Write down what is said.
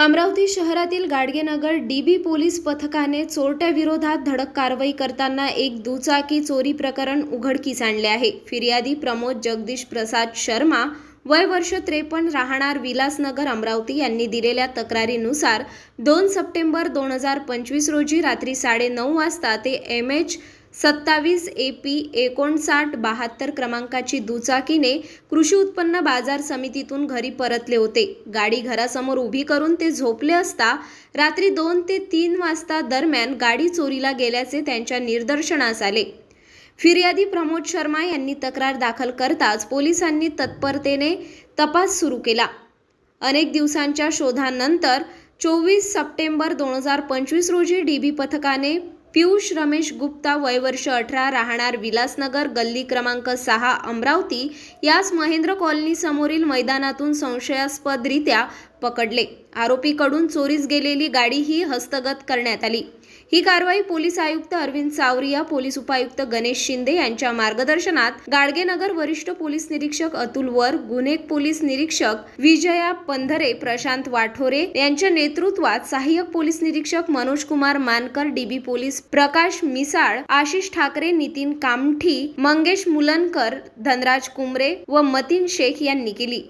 अमरावती शहरातील गाडगेनगर डी बी पोलीस पथकाने चोरट्याविरोधात धडक कारवाई करताना एक दुचाकी चोरी प्रकरण उघडकीस आणले आहे. फिर्यादी प्रमोद जगदीश प्रसाद शर्मा वय वर्ष त्रेपन्न राहणार विलासनगर अमरावती यांनी दिलेल्या तक्रारीनुसार दोन सप्टेंबर दोन हजार पंचवीस रोजी रात्री साडेनऊ वाजता ते एम एच सत्तावीस ए पी एकोणसाठ बहात्तर क्रमांकाची दुचाकीने कृषी उत्पन्न बाजार समितीतून घरी परतले होते. गाडी घरासमोर उभी करून ते झोपले असता रात्री दोन ते तीन वाजता दरम्यान गाडी चोरीला गेल्याचे त्यांच्या निदर्शनास आले. फिर्यादी प्रमोद शर्मा यांनी तक्रार दाखल करताच पोलिसांनी तत्परतेने तपास सुरू केला. अनेक दिवसांच्या शोधानंतर चोवीस सप्टेंबर दोन हजार पंचवीस रोजी डी बी पथकाने पियुष रमेश गुप्ता वय वर्ष अठरा राहणार विलासनगर गल्ली क्रमांक सहा अमरावती. यास महेंद्र कॉलनी समोरील मैदानातून संशयास्पदरित्या पकडले. आरोपीकडून चोरीस गेलेली गाडी ही हस्तगत करण्यात आली. ही कारवाई पोलीस आयुक्त अरविंद सावरिया पोलीस उपायुक्त गणेश शिंदे यांच्या मार्गदर्शनात गाडगेनगर वरिष्ठ पोलीस निरीक्षक अतुल वर गुन्हे पोलीस निरीक्षक विजया पंधरे प्रशांत वाठोरे यांच्या नेतृत्वात सहाय्यक पोलीस निरीक्षक मनोज कुमार मानकर डीबी पोलीस प्रकाश मिसाळ आशिष ठाकरे नितीन कामठी मंगेश मुलनकर धनराज कुमरे व मतीन शेख यांनी केली.